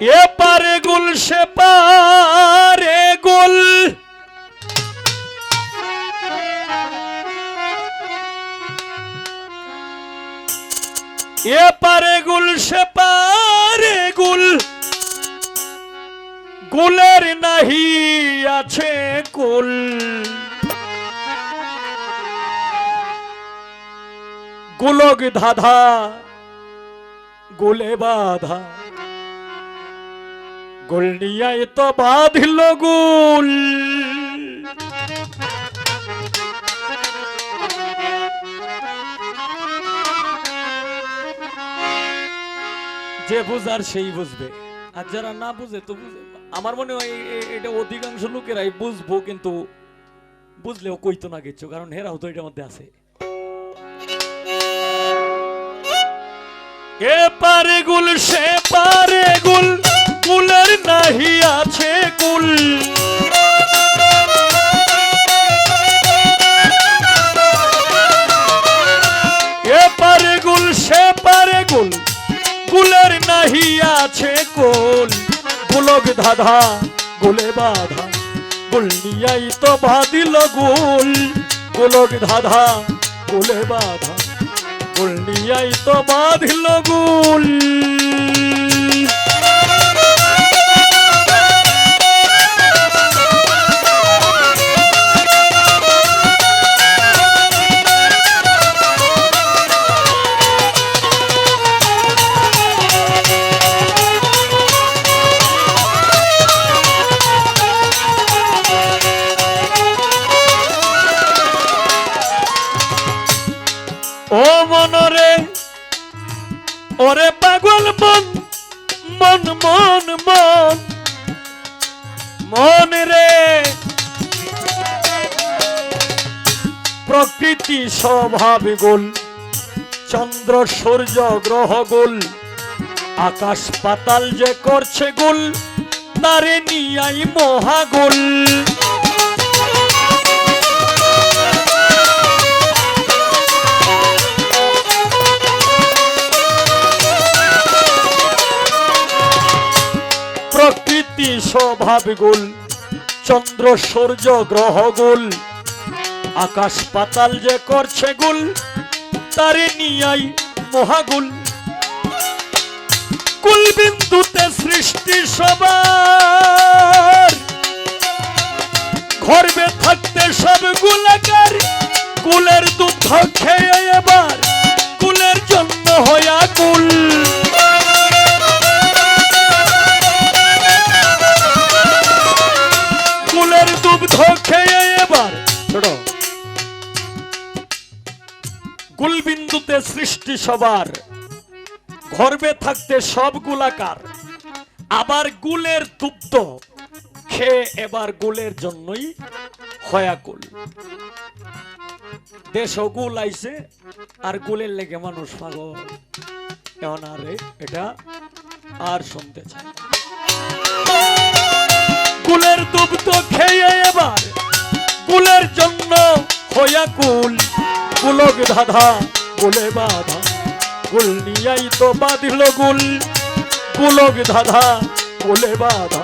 এ পারে গুল, সে পারে গুল। এ পারে গুল, সে পারে গুল। গুলের নাহি আছে কুল। গোলক ধাধা, গোলে বাধা। গোলনিয়ায় তো বাঁধিল গুল। যে বুঝার সেই বুঝবে। আর যারা না বুঝে তো বুঝে। আমার মনে হয় এটা অধিকাংশ লোকেরাই বুঝব, কিন্তু বুঝলেও কইতো না কিছু, কারণ হেরাও তো এটার মধ্যে আছে। এ পারে গুল, সে পারে গুল আছে কোল গুলক ধাধা, গোলে বাধা। গোল নিয়াই তো বাদিল গুল। গোলক ধাধা, গোলে বাধা। গোল নিয়াই তো বাঁধিল গুল। ওরে পাগল মন মন মন মন মন রে। প্রকৃতি স্বভাব গোল, চন্দ্র সূর্য গ্রহ গোল, আকাশ পাতাল যে করছে গোল তারে নিয়াই মহাগোল স্বভাব চন্দ্র সূর্য গ্রহ গোল আকাশ পাতাল যে করছে গুল, তারে নিয়াই মহাগুল। কুলবিন্দুতে সৃষ্টি সবার, ঘরবে থাকতে সব গুলাকার, কুলের দুধ খেয়ে এবার সৃষ্টি সবার, গর্বে থাকতে সব গুলাকার, আবার গুলের দুগ্ধ খেয়ে এবার গুলের জন্যই হয়াকুল দেশ গুল আইছে, আর গুলের লেগে মানুষ পাগল। এখন আর এটা আর শুনতে না। কুলের দুগ্ধ খেয়ে এবার কুলের জন্য হইয়া কুল। কুলক ধাধা কুলে বাধা কুল নিয়াই তো বাঁধিল গুল। কুলক ধাধা কুলে বাধা।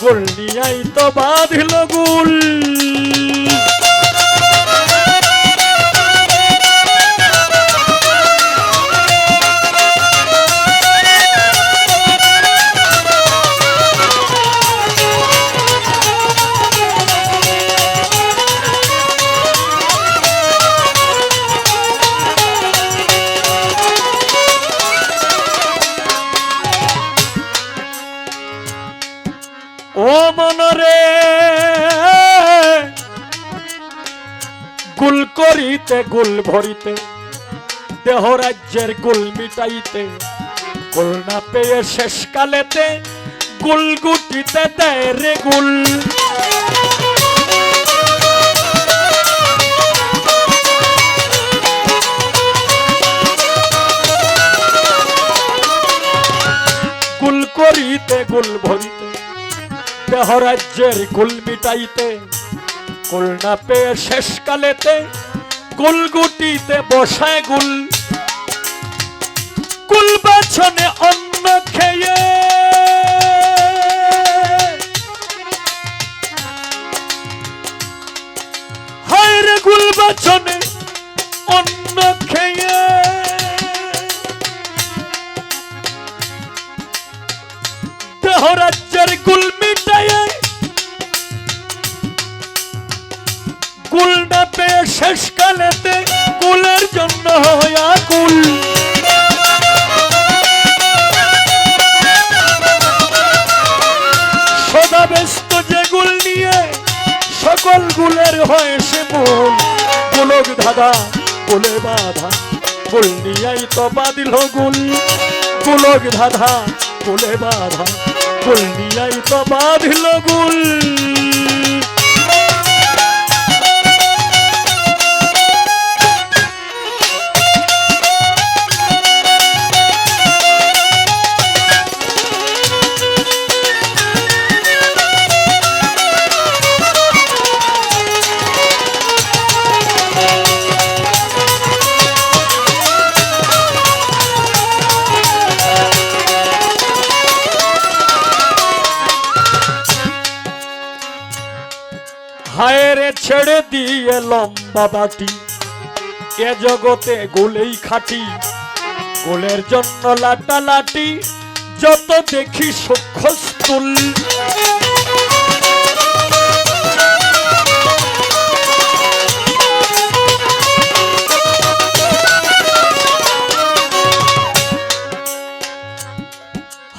কুল নিয়াই তো বাঁধিল গুল। ও মনরে গুল করিতে গুল ভরিতে, দেহ রাজ্যের গুল মিটাইতে গুল না পেয়ে শেষ কালেতে গুল গুটিতে দেয় রে গুল দেহ রাজ্যের কুল মিটাইতে, কুল না পেয়ে শেষকালেতে কুলগুটিতে বসায় গুল। কুল বাছনে অন্ন খেয়ে। হয় রে গুল বাছনে পেয়ে শেষকালেতে কুলের জন্য হয়া আকুল সদা ব্যস্ত যে গুল নিয়ে সকল গুলের হয় সে মূল। গোলক ধাঁধা, গোলে বাধা, গোল নিয়েই তো বাদিল গুল। গোলক ধাঁধা, গোলে বাধা, গোল নিয়েই তো বাদিল গুল। ছেড়ে দিয়ে লম্বা বাটি। এ জগতে গোলেই খাটি। গোলের জন্য লাটা লাটি যত দেখি সক্ষস্তুল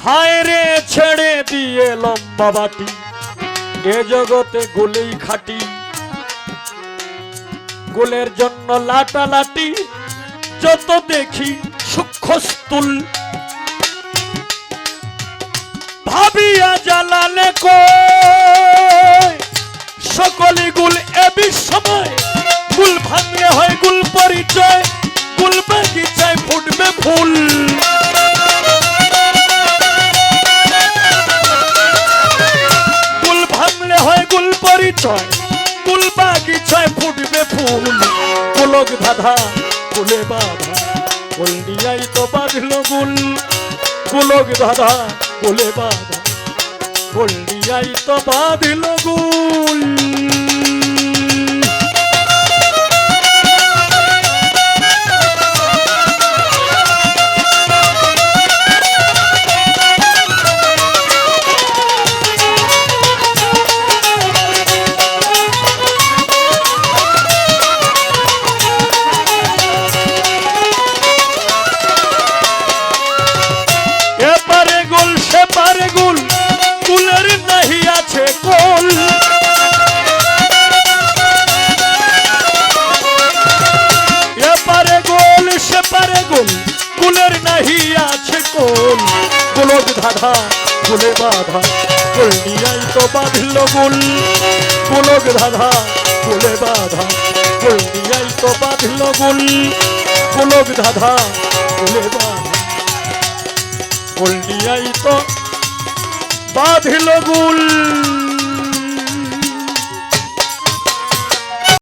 হায়রে ছেড়ে দিয়ে লম্বা বাটি। এ জগতে গোলেই খাটি। গোলের জন্য লাটা লাটি যত দেখি সূক্ষ্মস্তুল ভাবিয়া জ্বালালে সকলে গুল এবি সময় গুল ভাঙলে হয়, গুল পরিচয়, গুল বাগিচায় ফুটবে ফুল। গুল ভাঙলে হয়, গুল পরিচয় বাগিচায় ফুটবে ফুল পুলক ধাঁধা ফুলে বাধা ফুল তো বাঁধল গুল। পুলক ধাঁধা ফুলে বাধা ফুল তো বাঁধল গুল। গোলক ফুলে বাধা, ফুল নিয়াই তো বাঁধিল গুল পুলক ধাধা ফুলে বাধা, ফুল নিয়াই তো বাঁধিল গুল পুলক ধাধা ফুলে বাধা, ফুল নিয়াই তো বাঁধিল গুল